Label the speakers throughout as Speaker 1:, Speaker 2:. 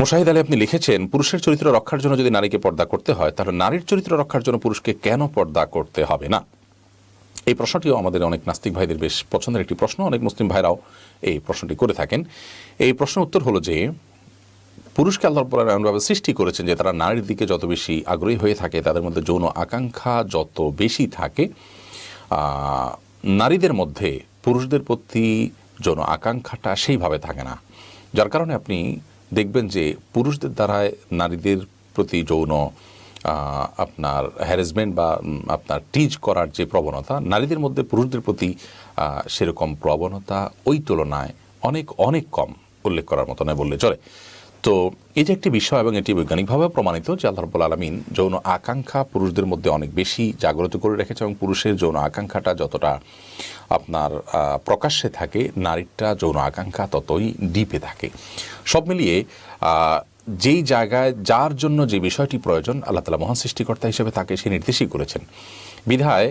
Speaker 1: মোশাহিদ আলী, আপনি লিখেছেন, পুরুষের চরিত্র রক্ষার জন্য যদি নারীকে পর্দা করতে হয়, তাহলে নারীর চরিত্র রক্ষার জন্য পুরুষকে কেন পর্দা করতে হবে না? এই প্রশ্নটিও আমাদের অনেক নাস্তিক ভাইদের বেশ পছন্দের একটি প্রশ্ন। অনেক মুসলিম ভাইরাও এই প্রশ্নটি করে থাকেন। এই প্রশ্নের উত্তর হলো যে, পুরুষকে আল্লাহ এমনভাবে সৃষ্টি করেছেন যে, তারা নারীর দিকে যত বেশি আগ্রহী হয়ে থাকে, তাদের মধ্যে যৌন আকাঙ্ক্ষা যত বেশি থাকে নারীদের মধ্যে পুরুষদের প্রতি যৌন আকাঙ্ক্ষাটা সেইভাবে থাকে না। যার কারণে আপনি দেখবেন যে পুরুষদের দ্বারায় নারীদের প্রতি যৌন আপনার হ্যারাসমেন্ট বা আপনার টিজ করার যে প্রবণতা, নারীদের মধ্যে পুরুষদের প্রতি সেরকম প্রবণতা ওই তুলনায় অনেক অনেক কম, উল্লেখ করার মতো নয় বললে চলে। তো এই যে একটি বিষয় এবং এটি বৈজ্ঞানিকভাবে প্রমাণিত যে আল্লাহ রব্বুল আলমিন যৌন আকাঙ্ক্ষা পুরুষদের মধ্যে অনেক বেশি জাগ্রত করে রেখেছে এবং পুরুষের যৌন আকাঙ্ক্ষাটা যতটা আপনার প্রকাশ্যে থাকে, নারীরটা যৌন আকাঙ্ক্ষা ততই ডিপে থাকে। সব মিলিয়ে যেই জায়গায় যার জন্য যে বিষয়টি প্রয়োজন, আল্লাহ তালা মহান সৃষ্টিকর্তা হিসেবে তাকে সে নির্দেশই করেছেন। বিধায়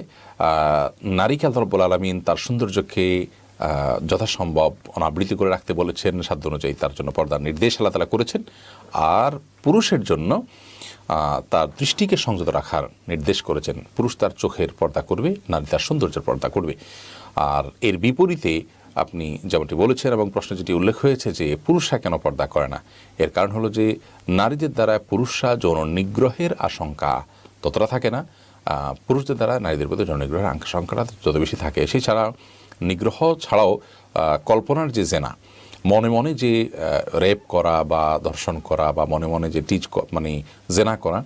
Speaker 1: নারীকে আল্লাহ রব্বুল আলমিন তার সৌন্দর্যকে যথাসম্ভব অনাবৃত করে রাখতে বলেছেন, সাধ্য অনুযায়ী তার জন্য পর্দার নির্দেশ আল্লাহ তালা করেছেন। আর পুরুষের জন্য তার দৃষ্টিকে সংযত রাখার নির্দেশ করেছেন। পুরুষ তার চোখের পর্দা করবে, নারী তার সৌন্দর্যের পর্দা করবে। আর এর বিপরীতে আপনি যেমনটি বলেছেন এবং প্রশ্ন যেটি উল্লেখ হয়েছে যে পুরুষরা কেন পর্দা করে না? এর কারণ হলো যে নারীদের দ্বারা পুরুষরা যৌন নিগ্রহের আশঙ্কা ততটা থাকে না। পুরুষদের দ্বারা নারীদের প্রতি যৌন নিগ্রহের আশঙ্কাটা যত বেশি থাকে। সেই ছাড়া নিগ্রহ ছাড়াও কল্পনার যে জেনা মনে মনে যে রেপ করা বা ধর্ষণ করা বা মনে মনে যে টিচ মানে জেনা করা,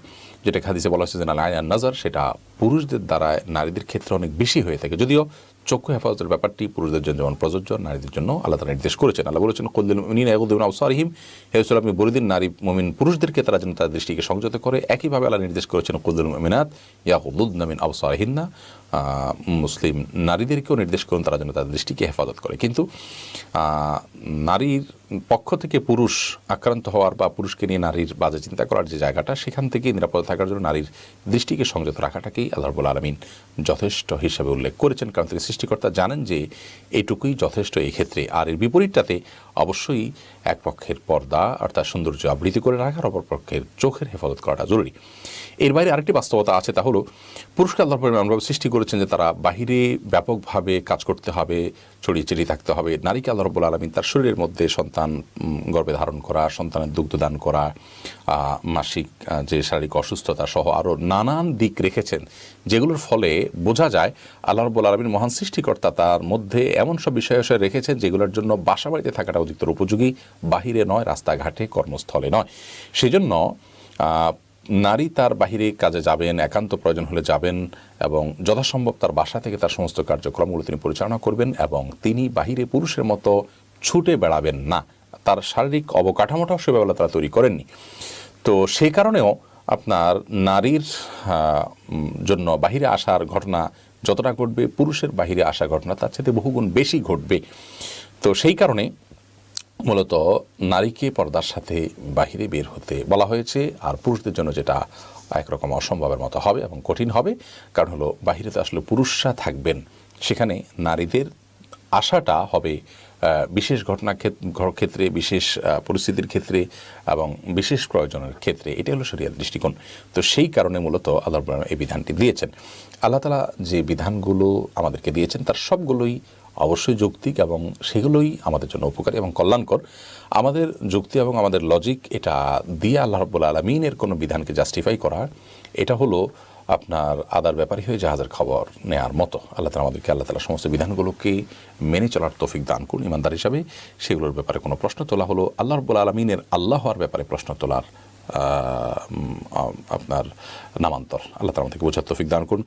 Speaker 1: যেটা খাদিসে বলা হচ্ছে যে না নজর সেটা পুরুষদের দ্বারা নারীদের ক্ষেত্রে অনেক বেশি হয়ে থাকে। যদিও চক্ষু হেফাজতের ব্যাপারটি পুরুষদের জন্য, যেমন প্রযোজ্য, নারীদের জন্য আল্লাহ তারা নির্দেশ করেছেন। আল্লাহ বলেছেন কুল্লুল উনি এগুদ্দিন আউসারহিম হেউসুল আপনি বলে দিন, নারী মমিন পুরুষদেরকে তারা যেন তার দৃষ্টিকে সংযত করে। একইভাবে আল্লাহ নির্দেশ করেছেন কুল্লুল মিনাত ইয়াকুদ্দুদ নামিন আউসারিহিন্না মুসলিম নারীদেরকেও নির্দেশ করুন, তারা যেন তাদের দৃষ্টিকে হেফাজত করে। কিন্তু নারীর পক্ষ থেকে পুরুষ আক্রান্ত হওয়ার বা পুরুষকে নিয়ে নারীর বাজে চিন্তা করার যে জায়গাটা, সেখান থেকে নিরাপদ থাকার জন্য নারীর দৃষ্টিকে সংযত রাখাটাকেই আল্লাহ রবুল আলমিন যথেষ্ট হিসাবে উল্লেখ করেছেন। কারণ তিনি সৃষ্টিকর্তা জানেন যে এটুকুই যথেষ্ট এই ক্ষেত্রে আর এর বিপরীতটাতে অবশ্যই এক পক্ষের পর্দা আর তার সৌন্দর্য আবৃত্তি করে রাখার অপর পক্ষের চোখের হেফাজত করাটা জরুরি। এর বাইরে আরেকটি বাস্তবতা আছে, তা হলো পুরস্কার আল্লাহ এমনভাবে সৃষ্টি করেছেন যে তারা বাহিরে ব্যাপকভাবে কাজ করতে হবে, ছড়িয়ে ছিটিয়ে থাকতে হবে। নারীকে আল্লাহ রব্বুল আলমিন তার শরীরের মধ্যে সন্তান গর্ভে ধারণ করা, সন্তানের দুগ্ধদান করা মাসিক যে শারীরিক অসুস্থতা সহ আরও নানান দিক রেখেছেন, যেগুলোর ফলে বোঝা যায় আল্লাহ রব্বুল আলমিন মহান সৃষ্টিকর্তা তার মধ্যে এমন সব বিষয় রেখেছেন যেগুলোর জন্য বাসা বাড়িতে থাকাটা অধিকতর উপযোগী, বাহিরে নয়, রাস্তাঘাটে কর্মস্থলে নয়। সেজন্য নারী তার বাহিরে কাজে যাবেন, একান্ত প্রয়োজন হলে যাবেন এবং যথাসম্ভব তার বাসা থেকে তার সমস্ত কার্যক্রমগুলো তিনি পরিচালনা করবেন এবং তিনি বাহিরে পুরুষের মতো ছুটে বেড়াবেন না। তার শারীরিক অবকাঠামোটাও সেভাবে তারা তৈরি করেননি। তো সেই কারণেও আপনার নারীর জন্য বাহিরে আসার ঘটনা যতটা ঘটবে, পুরুষের বাহিরে আসার ঘটনা তার সাথে বহুগুণ বেশি ঘটবে। তো সেই কারণে মূলত নারীকে পর্দার সাথে বাহিরে বের হতে বলা হয়েছে, আর পুরুষদের জন্য যেটা একরকম অসম্ভবের মতো হবে এবং কঠিন হবে, কারণ হলো বাহিরে তো আসলে পুরুষরা থাকবেন। সেখানে নারীদের আশাটা হবে বিশেষ ঘটনা ক্ষেত্রে, বিশেষ পরিস্থিতির ক্ষেত্রে এবং বিশেষ প্রয়োজনের ক্ষেত্রে। এটা হলো শরিয়ার দৃষ্টিকোণ। তো সেই কারণে মূলত আল্লাহ এই বিধানটি দিয়েছেন। আল্লাহ তালা যে বিধানগুলো আমাদেরকে দিয়েছেন, তার সবগুলোই অবশ্যই যৌক্তিক এবং সেগুলোই আমাদের জন্য উপকারী এবং কল্যাণকর। আমাদের যুক্তি এবং আমাদের লজিক এটা দিয়ে আল্লাহ রব্বুল আলমিনের কোনো বিধানকে জাস্টিফাই করা, এটা হলো আপনার আদার ব্যাপারই হয়ে জাহাজের খবর নেয়ার মতো। আল্লাহ তালা আমাদেরকে আল্লাহ তালা সমস্ত বিধানগুলোকে মেনে চলার তৌফিক দান করুন ইমানদার হিসাবে। সেগুলোর ব্যাপারে কোনো প্রশ্ন তোলা হলো, আল্লাহ রব্বুল আলমিনের আল্লাহ হওয়ার ব্যাপারে প্রশ্ন তোলার আপনার নামান্তর। আল্লাহ তালা আমাদেরকে বোঝার তৌফিক দান করুন।